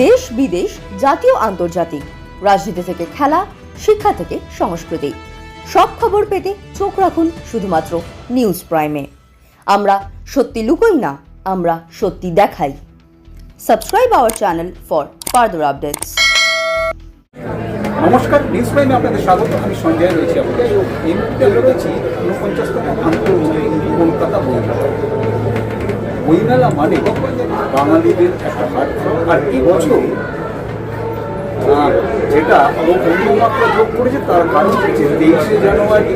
দেশ বিদেশ, জাতীয়, আন্তর্জাতিক। রাজনীতি থেকে খেলা, শিক্ষা থেকে সংস্কৃতি। সব খবর পেতে চোখ রাখুন শুধুমাত্র নিউজ প্রাইমে। আমরা সত্যি লুকোই না, আমরা সত্যি দেখাই। Subscribe our channel for further updates. নমস্কার, নিউজ প্রাইমে আপনাদের স্বাগত। আমি সঞ্জয় রয়েছি আপনাদের এই মুহূর্তে রয়েছি ঊনপঞ্চাশতম আন্তর্জাতিক কলকাতা বইমেলা বইমেলা মানে বাঙালিদের একটা হাট আর এবছর যেটা অন্যমাত্রা যোগ করেছে তার কারণ হচ্ছে তেইশে জানুয়ারি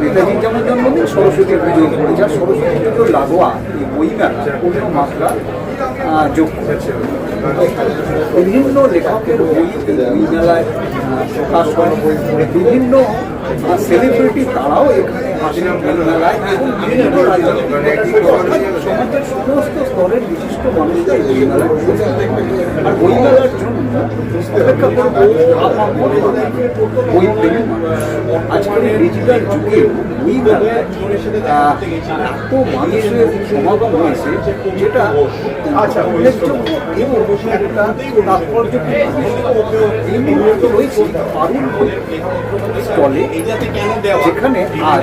নেতাজির যেমন জন্মদিন সরস্বতী পুজো করেছে আর সরস্বতী পুজোর লাগোয়া এই বইমেলা অন্য যোগ করেছে। বিভিন্ন লেখকের বই এই বইমেলায় আহ, প্রকাশ হয় বিভিন্ন সেলিব্রিটি তারাও এখানে সমাজের সমস্ত স্তরের বিশিষ্ট মানুষদের থাকে। আর বইমেলার জন্য অপেক্ষা করব মানুষ। আজকের এই ডিজিটাল যুগে আহ, এত মানুষের সমাগম হয়েছে যেটা আচ্ছা উল্লেখযোগ্য এবং একটা তাৎপর্যপূর্ণ এই মুহূর্তে রয়েছে পারুল স্টলে যেখানে আজ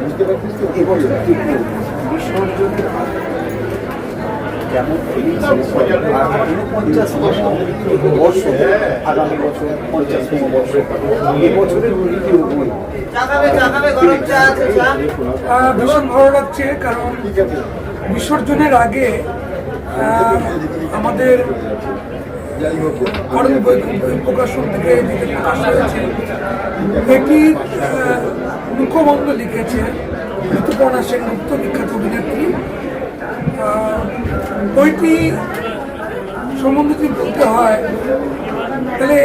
ভীষণ ভালো লাগছে কারণ বিসর্জনের আগে আমাদের প্রকাশন থেকে যেটি প্রকাশ হয়েছে এটি মুখবন্ধ লিখেছে ঋতুপর্ণা সেনগুপ্ত বিখ্যাত অভিনেত্রী। বইটি সম্বন্ধে যদি বলতে হয়, তাহলে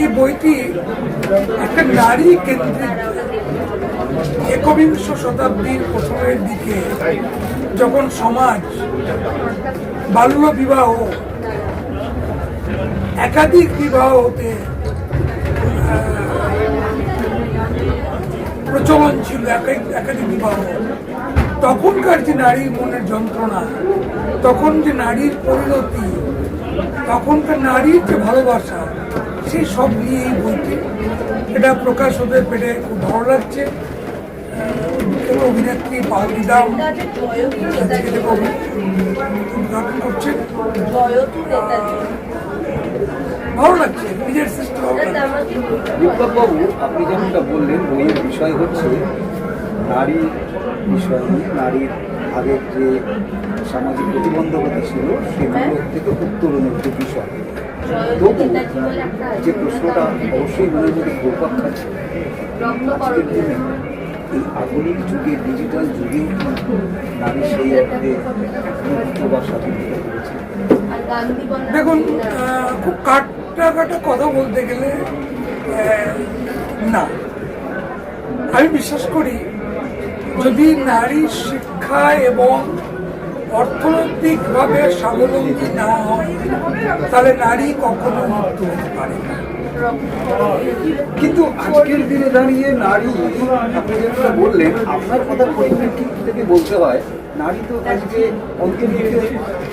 এই বইটি একটা নারী কেন্দ্রিক একবিংশ শতাব্দীর প্রথমের দিকে যখন সমাজ বাল্য বিবাহ, একাধিক বিবাহ হতে প্রচলন ছিল একাধিক বিবাহ তখনকার যে নারীর মনের যন্ত্রণা তখন যে নারীর পরিণতি তখনকার নারীর যে ভালোবাসা সেই সব নিয়ে এই বইটি এটা প্রকাশ হতে পেরে খুব ভালো লাগছে। এবং অভিনেত্রী পাহলি দাম উদ্ঘাটন করছেন। ভালো লাগছে নিজের সৃষ্টি ভালো লাগছে। বিপ্লববাবু আপনি যেমনটা বললেন বইয়ের বিষয় হচ্ছে নারী বিষয় নিয়ে নারীর আগের যে সামাজিক প্রতিবন্ধকতা ছিল সেগুলো থেকে উত্তরণের যে বিষয়। তবু যে প্রশ্নটা অবশ্যই মনের মধ্যে ঘুরপাক খাচ্ছে আজকের দিনে এই আধুনিক যুগে ডিজিটাল যুগে নারী সেই অর্থে মুক্ত বা স্বাধীনতা করেছে দেখুন খুব কাটা কাটা কথা বলতে গেলে না। আমি বিশ্বাস করি, যদি নারী শিক্ষা এবং অর্থনৈতিকভাবে স্বাবলম্বী না হয়, তাহলে নারী কখনো মুক্ত হতে পারে না। কিন্তু আজকের দিনে দাঁড়িয়ে নারী, আপনি যেটা বললেন, আপনার কথার পরিপ্রেক্ষিত থেকে বলতে হয়, নারী তো আজকে অন্তর্দিকে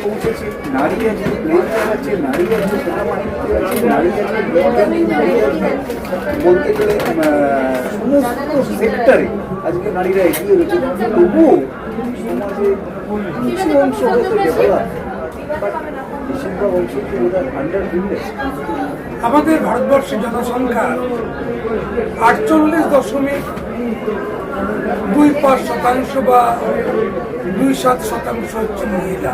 পৌঁছেছে। নারী আছে প্লেন নারী আছে নারী আছে নারী আছে বলতে গেলে সমস্ত সেক্টরে আজকে নারীরা এগিয়ে রয়েছে। তবুও সমাজে কিছু অংশ হয়তো ডেভেলপ বেশিরভাগ অংশ আন্ডার আমাদের ভারতবর্ষের জনসংখ্যা আটচল্লিশ দশমিক দুই পাঁচ শতাংশ বা দুই সাত শতাংশ হচ্ছে মহিলা।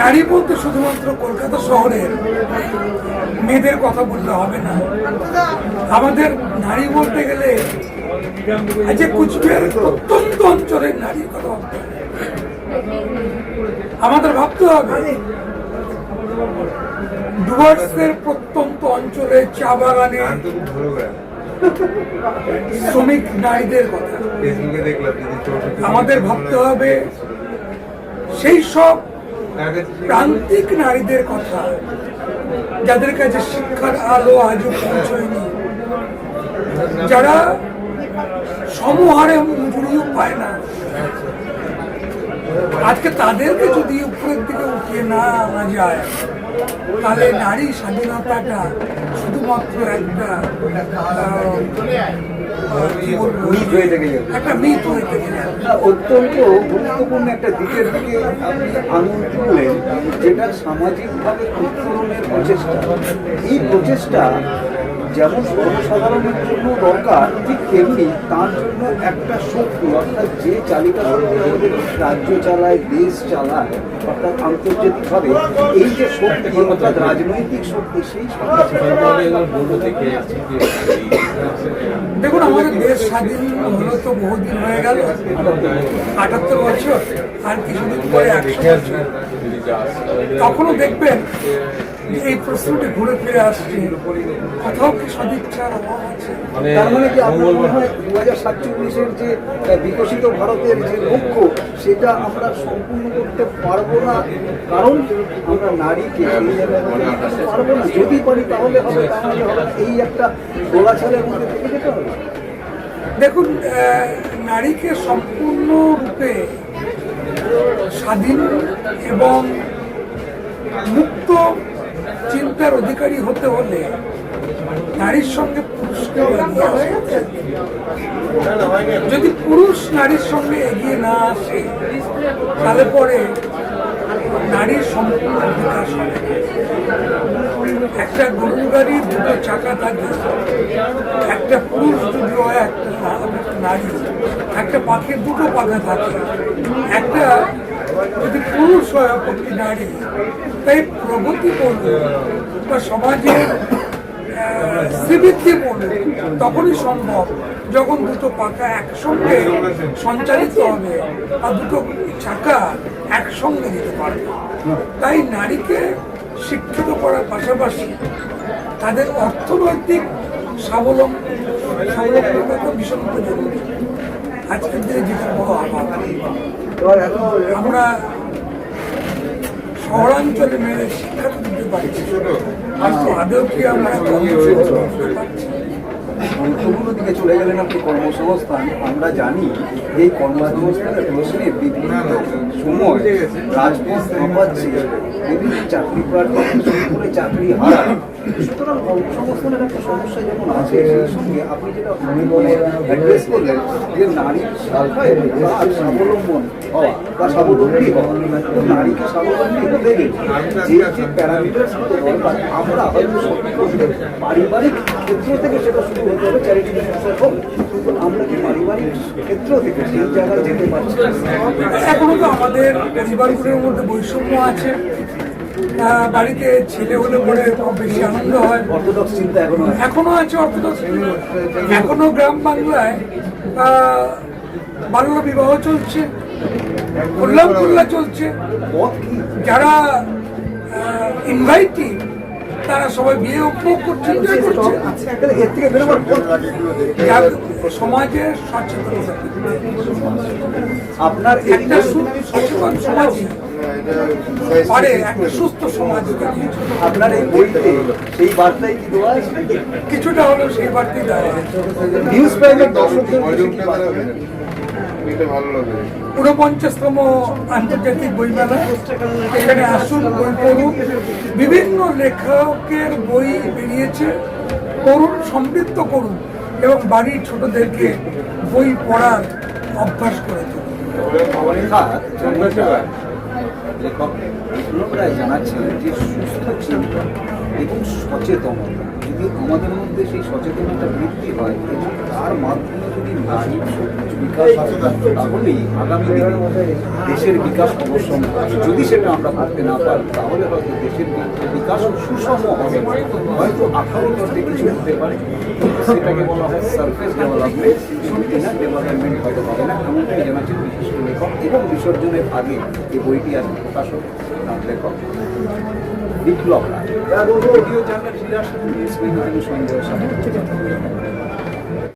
নারী বলতে শুধুমাত্র কলকাতা শহরের মেয়েদের কথা বললে হবে না। আমাদের নারী বলতে গেলে যে কুচবিহারের প্রত্যন্ত অঞ্চলের নারীর কথা আমাদের ভাবতে হবে ডুয়ার্সের প্রত্যন্ত অঞ্চলে চা বাগানে শ্রমিক নারীদের কথা। আমাদের ভাবতে হবে সেই সব প্রান্তিক নারীদের কথা যাদের কাছে শিক্ষার আলো আজও পৌঁছয়নি। যারা সমহারে মজুরিও পায় না। আজকে তাদেরকে যদি উপরের দিকে উঠিয়ে না আনা যায় তাহলে নারী স্বাধীনতাটা শুধুমাত্র একটা অত্যন্ত গুরুত্বপূর্ণ একটা দিকের দিকে আপনি আঙুল তুললেন যেটা সামাজিকভাবে উত্তরণের প্রচেষ্টা। এই প্রচেষ্টা যেমন সর্বসাধারণের জন্য দরকার ঠিক তেমনি তার জন্য একটা শক্তি অর্থাৎ যে চালিকা আমাদের রাজ্য চালায় দেশ চালায় অর্থাৎ আন্তর্জাতিকভাবে এই যে শক্তি অর্থাৎ রাজনৈতিক শক্তি সেই দেখুন আমাদের দেশ স্বাধীন হলো তো বহুদিন হয়ে গেল আটাত্তর বছর আর কিছুদিন পরে একশো বছর। তখনও দেখবেন যে এই প্রশ্নটি ঘুরে ফিরে আসছে। কোথাও কি সদিচ্ছার অভাব আছে? তার মানে কি আপনার মনে হয় দু হাজার সাতচল্লিশের যে বিকশিত ভারতের যে লক্ষ্য সেটা আমরা সম্পূর্ণ করতে পারব না? কারণ আমরা নারীকে পারব না। যদি পারি তাহলে হবে তাহলে হবে। এই একটা গোলাছালের মধ্যে থেকে যেতে হবে। দেখুন নারীকে সম্পূর্ণ রূপে স্বাধীন এবং মুক্ত চিন্তার অধিকারী হতে হলে নারীর সঙ্গে পুরুষকে হবে। যদি পুরুষ নারীর সঙ্গে এগিয়ে না আসে, তাহলে পরে নারীর সম্পূর্ণ বিকাশ হবে একটা গরুর গাড়ির দুটো চাকা থাকে একটা পুরুষ যদি হয়, একটা নারী, একটা পাখির দুটো পাখা থাকে। একটা যদি পুরুষ হয় নারী। তাই প্রগতি বলবে বা সমাজের বলবে তখনই সম্ভব যখন দুটো পাখা একসঙ্গে সঞ্চালিত হবে আর দুটো চাকা একসঙ্গে যেতে পারবে। তাই নারীকে শিক্ষিত করার পাশাপাশি তাদের অর্থনৈতিক স্বাবলম্বী ভীষণ জরুরি আজকের দিনে যেটা বড় আমরা শহরাঞ্চলে মেয়েদের শিক্ষা তো দিতে পারছি। তো আদৌ কি আমরা দিকে চলে গেলেন আপনি কর্মসংস্থান। আমরা জানি এই কর্মসংস্থানের প্রশ্নে বিভিন্ন সময় রাজপথ কাঁপাচ্ছে বিভিন্ন চাকরি প্রার্থী চাকরি হারা সুতরাং একটা সমস্যা যখন আছে সেই সঙ্গে আপনি যেটা অ্যাড্রেস করলেন যে নারীর শাখায় তার স্বাবলম্বন হওয়া বা স্বাবলম্বী হওয়া নারীকে স্বাবলম্বী হতে গেলে যে যে প্যারামিটার্স দরকার আমরা হয়তো সত্যি পারিবারিক ক্ষেত্র থেকে সেটা শুরু হতে হবে চ্যারিটি হোক আমরা কি পারিবারিক ক্ষেত্র থেকে সেই জায়গায় যেতে পারছি এখনও তো আমাদের পরিবারগুলোর মধ্যে বৈষম্য আছে। বাড়িতে ছেলে হলে পরে বেশি আনন্দ হয়। অর্থোডক্স চিন্তা এখনও আছে। এখনও আছে অর্থোডক্স এখনও গ্রাম বাংলায় আহ, বাল্য বিবাহ চলছে কল্যাণ কল্যাণ চলছে। যারা ইনভাইটিং তারা সবাই বিয়ে উপভোগ সমাজের সচেতনতা আপনার এই একটা সচেতন সমাজ পারে একটা সুস্থ সমাজ আপনার এই বইতে সেই বার্তাই কি দেওয়া আছে কিছুটা হলেও সেই বাড়তি দেওয়া নিউজ দর্শকদের ভালো লাগে। ঊনপঞ্চাশতম আন্তর্জাতিক বইমেলা। এখানে আসুন বই পড়ুন। বিভিন্ন লেখকের বই বেরিয়েছে। করুন সমৃদ্ধ করুন এবং বাড়ির ছোটদেরকে বই পড়ার অভ্যাস করে তুলুন লেখক জানাচ্ছেন যে সুস্থ চিন্তা এবং সচেতনতা যদি আমাদের মধ্যে সেই সচেতনতা বৃদ্ধি হয় এবং তার মাধ্যমে যদি নারীর বিকাশ তাহলেই আগামী দিনে দেশের বিকাশ অবশ্যম্ভাবী। যদি সেটা আমরা করতে না পারি, তাহলে হয়তো দেশের বিকাশ সুষম হবে। হয়তো আঠারো দশে কিছু হতে পারে। সেটাকে বলা হয় সারফেস ডেভেলপমেন্ট না ডেভেলপমেন্ট হয়তো হবে না, এমনটাই জানাচ্ছেন বিশিষ্ট লেখক এবং বিসর্জনের আগে এই বইটি আজ প্রকাশক লেখক। বিপ্লব আমি সঞ্জয় সামন্ত